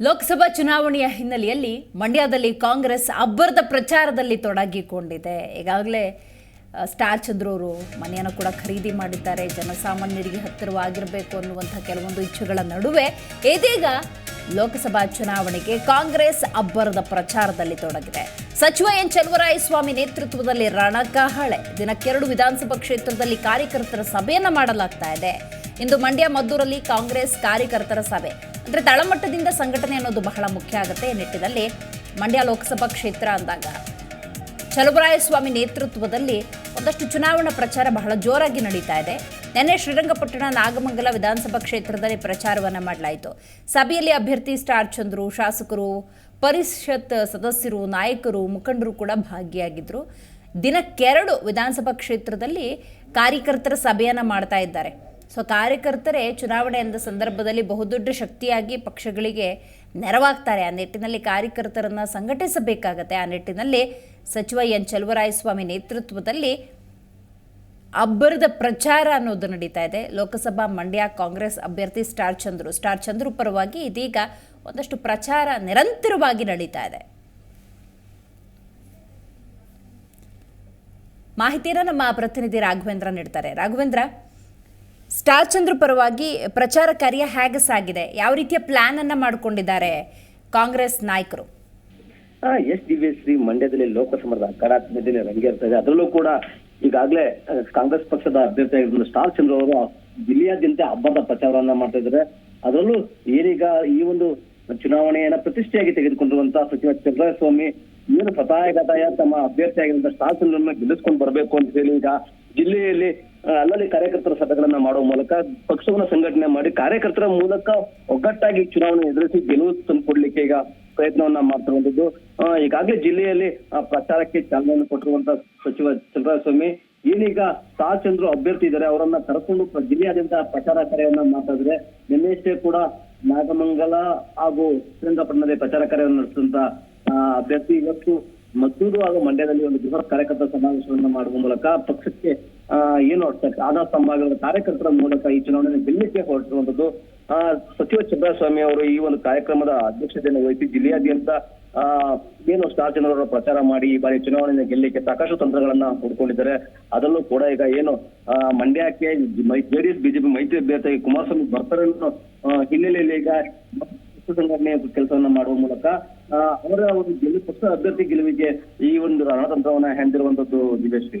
ಲೋಕಸಭಾ ಚುನಾವಣೆಯ ಹಿನ್ನೆಲೆಯಲ್ಲಿ ಮಂಡ್ಯದಲ್ಲಿ ಕಾಂಗ್ರೆಸ್ ಅಬ್ಬರದ ಪ್ರಚಾರದಲ್ಲಿ ತೊಡಗಿಕೊಂಡಿದೆ. ಈಗಾಗಲೇ ಸ್ಟಾರ್ ಚಂದ್ರವರು ಮನೆಯನ್ನು ಕೂಡ ಖರೀದಿ ಮಾಡಿದ್ದಾರೆ. ಜನಸಾಮಾನ್ಯರಿಗೆ ಹತ್ತಿರವಾಗಿರಬೇಕು ಅನ್ನುವಂಥ ಕೆಲವೊಂದು ಇಚ್ಛೆಗಳ ನಡುವೆ ಇದೀಗ ಲೋಕಸಭಾ ಚುನಾವಣೆಗೆ ಕಾಂಗ್ರೆಸ್ ಅಬ್ಬರದ ಪ್ರಚಾರದಲ್ಲಿ ತೊಡಗಿದೆ. ಸಚಿವ ಎನ್ ಸ್ವಾಮಿ ನೇತೃತ್ವದಲ್ಲಿ ರಣಕಹಳೆ. ದಿನಕ್ಕೆರಡು ವಿಧಾನಸಭಾ ಕ್ಷೇತ್ರದಲ್ಲಿ ಕಾರ್ಯಕರ್ತರ ಸಭೆಯನ್ನು ಮಾಡಲಾಗ್ತಾ ಇದೆ. ಇಂದು ಮಂಡ್ಯ ಮದ್ದೂರಲ್ಲಿ ಕಾಂಗ್ರೆಸ್ ಕಾರ್ಯಕರ್ತರ ಸಭೆ. ಅಂದ್ರೆ ತಳಮಟ್ಟದಿಂದ ಸಂಘಟನೆ ಅನ್ನೋದು ಬಹಳ ಮುಖ್ಯ ಆಗುತ್ತೆ ಈ ನಿಟ್ಟಿನಲ್ಲಿ. ಮಂಡ್ಯ ಲೋಕಸಭಾ ಕ್ಷೇತ್ರ ಅಂದಾಗ ಚಲುವರಾಯಸ್ವಾಮಿ ನೇತೃತ್ವದಲ್ಲಿ ಒಂದಷ್ಟು ಚುನಾವಣಾ ಪ್ರಚಾರ ಬಹಳ ಜೋರಾಗಿ ನಡೀತಾ ಇದೆ. ನಿನ್ನೆ ಶ್ರೀರಂಗಪಟ್ಟಣ ನಾಗಮಂಗಲ ವಿಧಾನಸಭಾ ಕ್ಷೇತ್ರದಲ್ಲಿ ಪ್ರಚಾರವನ್ನ ಮಾಡಲಾಯಿತು. ಸಭೆಯಲ್ಲಿ ಅಭ್ಯರ್ಥಿ ಸ್ಟಾರ್ ಚಂದ್ರು, ಶಾಸಕರು, ಪರಿಷತ್ ಸದಸ್ಯರು, ನಾಯಕರು, ಮುಖಂಡರು ಕೂಡ ಭಾಗಿಯಾಗಿದ್ರು. ದಿನಕ್ಕೆರಡು ವಿಧಾನಸಭಾ ಕ್ಷೇತ್ರದಲ್ಲಿ ಕಾರ್ಯಕರ್ತರ ಸಭೆಯನ್ನ ಮಾಡ್ತಾ ಇದ್ದಾರೆ. ಸೊ ಕಾರ್ಯಕರ್ತರೇ ಚುನಾವಣೆ ಅಂದ ಸಂದರ್ಭದಲ್ಲಿ ಬಹುದೊಡ್ಡ ಶಕ್ತಿಯಾಗಿ ಪಕ್ಷಗಳಿಗೆ ನೆರವಾಗ್ತಾರೆ. ಆ ನಿಟ್ಟಿನಲ್ಲಿ ಕಾರ್ಯಕರ್ತರನ್ನು ಸಂಘಟಿಸಬೇಕಾಗತ್ತೆ. ಆ ನಿಟ್ಟಿನಲ್ಲಿ ಸಚಿವ ಎನ್. ಚಲುವರಾಯಸ್ವಾಮಿ ನೇತೃತ್ವದಲ್ಲಿ ಅಬ್ಬರದ ಪ್ರಚಾರ ಅನ್ನೋದು ನಡೀತಾ ಇದೆ. ಲೋಕಸಭಾ ಮಂಡ್ಯ ಕಾಂಗ್ರೆಸ್ ಅಭ್ಯರ್ಥಿ ಸ್ಟಾರ್ ಚಂದ್ರು. ಸ್ಟಾರ್ ಚಂದ್ರು ಪರವಾಗಿ ಇದೀಗ ಒಂದಷ್ಟು ಪ್ರಚಾರ ನಿರಂತರವಾಗಿ ನಡೀತಾ ಇದೆ. ಮಾಹಿತಿಯನ್ನು ನಮ್ಮ ಪ್ರತಿನಿಧಿ ರಾಘವೇಂದ್ರ ನೀಡ್ತಾರೆ. ರಾಘವೇಂದ್ರ ಸ್ಟಾರ್ ಚಂದ್ರ ಪರವಾಗಿ ಪ್ರಚಾರ ಕಾರ್ಯ ಹೇಗೆ ಸಾಗಿದೆ? ಯಾವ ರೀತಿಯ ಪ್ಲಾನ್ ಅನ್ನ ಮಾಡಿಕೊಂಡಿದ್ದಾರೆ ಕಾಂಗ್ರೆಸ್ ನಾಯಕರು? ಎಸ್ ಶ್ರೀ ಮಂಡ್ಯದಲ್ಲಿ ಲೋಕಸಭಾದ ಅಕಾರಾತ್ಮಕದಲ್ಲಿ ರಂಗೇರ್ತಾ ಇದೆ ಅದರಲ್ಲೂ ಕೂಡ ಈಗಾಗಲೇ ಕಾಂಗ್ರೆಸ್ ಪಕ್ಷದ ಅಭ್ಯರ್ಥಿ ಆಗಿರುವ ಸ್ಟಾರ್ ಚಂದ್ರ ಅವರು ಜಿಲ್ಲೆಯಾದ್ಯಂತ ಹಬ್ಬದ ಪ್ರಚಾರವನ್ನ ಮಾಡ್ತಾ ಇದ್ದಾರೆ. ಅದರಲ್ಲೂ ಏನೀಗ ಈ ಒಂದು ಚುನಾವಣೆಯನ್ನ ಪ್ರತಿಷ್ಠೆಯಾಗಿ ತೆಗೆದುಕೊಂಡಿರುವಂತಹ ಸಚಿವ ಚಂದ್ರಸ್ವಾಮಿ, ಏನು ಸತಾಯಗತಾಯ ತಮ್ಮ ಅಭ್ಯರ್ಥಿ ಆಗಿರುವಂತಹ ಸ್ಟಾರ್ ಚಂದ್ರನ್ನ ಗೆಲ್ಲಿಸ್ಕೊಂಡು ಬರಬೇಕು ಅಂತ ಹೇಳಿ ಈಗ ಜಿಲ್ಲೆಯಲ್ಲಿ ಅಲ್ಲಲ್ಲಿ ಕಾರ್ಯಕರ್ತರ ಸಭೆಗಳನ್ನ ಮಾಡುವ ಮೂಲಕ ಪಕ್ಷವನ್ನು ಸಂಘಟನೆ ಮಾಡಿ ಕಾರ್ಯಕರ್ತರ ಮೂಲಕ ಒಗ್ಗಟ್ಟಾಗಿ ಚುನಾವಣೆ ಎದುರಿಸಿ ಗೆಲುವು ತಂದುಕೊಡ್ಲಿಕ್ಕೆ ಈಗ ಪ್ರಯತ್ನವನ್ನ ಮಾಡ್ತಿರುವಂತದ್ದು ಈಗಾಗಲೇ ಜಿಲ್ಲೆಯಲ್ಲಿ ಪ್ರಚಾರಕ್ಕೆ ಚಾಲನೆಯನ್ನು ಕೊಟ್ಟಿರುವಂತ ಸಚಿವ ಚಂದ್ರಸ್ವಾಮಿ ಏನೀಗ ಸ್ಟಾರ್ ಚಂದ್ರು ಅಭ್ಯರ್ಥಿ ಇದ್ದಾರೆ ಅವರನ್ನ ಕರೆಕೊಂಡು ಜಿಲ್ಲೆಯಾದ್ಯಂತ ಪ್ರಚಾರ ಕಾರ್ಯವನ್ನ ಮಾಡ್ತಾ ನಿನ್ನೆಷ್ಟೇ ಕೂಡ ನಾಗಮಂಗಲ ಹಾಗೂ ಶ್ರೀರಂಗಪಟ್ಟಣದಲ್ಲಿ ಪ್ರಚಾರ ಕಾರ್ಯವನ್ನು ನಡೆಸಿದಂತ ಅಭ್ಯರ್ಥಿ ಇವತ್ತು ಮದ್ದೂರು ಹಾಗೂ ಮಂಡ್ಯದಲ್ಲಿ ಒಂದು ಬೃಹತ್ ಕಾರ್ಯಕರ್ತ ಸಮಾವೇಶವನ್ನು ಮಾಡುವ ಮೂಲಕ ಪಕ್ಷಕ್ಕೆ ಏನು ಆದ ಸಂಭಾಗದ ಕಾರ್ಯಕರ್ತರ ಮೂಲಕ ಈ ಚುನಾವಣೆಯನ್ನು ಗೆಲ್ಲಕ್ಕೆ ಹೊರಟಿರುವಂತದ್ದು ಆ, ಸಚಿವ ಚಂದ್ರಸ್ವಾಮಿ ಅವರು ಈ ಒಂದು ಕಾರ್ಯಕ್ರಮದ ಅಧ್ಯಕ್ಷತೆಯನ್ನು ವಹಿಸಿ ಜಿಲ್ಲೆಯಾದ್ಯಂತ ಏನು ಸ್ಟಾರ್ ಜನರ ಪ್ರಚಾರ ಮಾಡಿ ಈ ಬಾರಿ ಚುನಾವಣೆಯನ್ನು ಗೆಲ್ಲಕ್ಕೆ ಸಾಕಷ್ಟು ತಂತ್ರಗಳನ್ನ ಹುಡ್ಕೊಂಡಿದ್ದಾರೆ. ಅದರಲ್ಲೂ ಕೂಡ ಈಗ ಏನು ಮಂಡ್ಯಕ್ಕೆ ಜೆಡಿಎಸ್ ಬಿಜೆಪಿ ಮೈತ್ರಿ ಅಭ್ಯರ್ಥಿ ಕುಮಾರಸ್ವಾಮಿ ಬರ್ತಾರೆ ಅನ್ನೋ ಹಿನ್ನೆಲೆಯಲ್ಲಿ ಈಗ ಸಂಘಟನೆ ಕೆಲಸವನ್ನ ಮಾಡುವ ಮೂಲಕ ಅವರ ಒಂದು ಗೆಲುವು ಪಕ್ಷ ಅಭ್ಯರ್ಥಿ ಗೆಲುವಿಗೆ ಈ ಒಂದು ರಣತಂತ್ರವನ್ನ ಹೆಂದಿರುವಂತದ್ದು ದಿವ್ಯಶ್ರೀ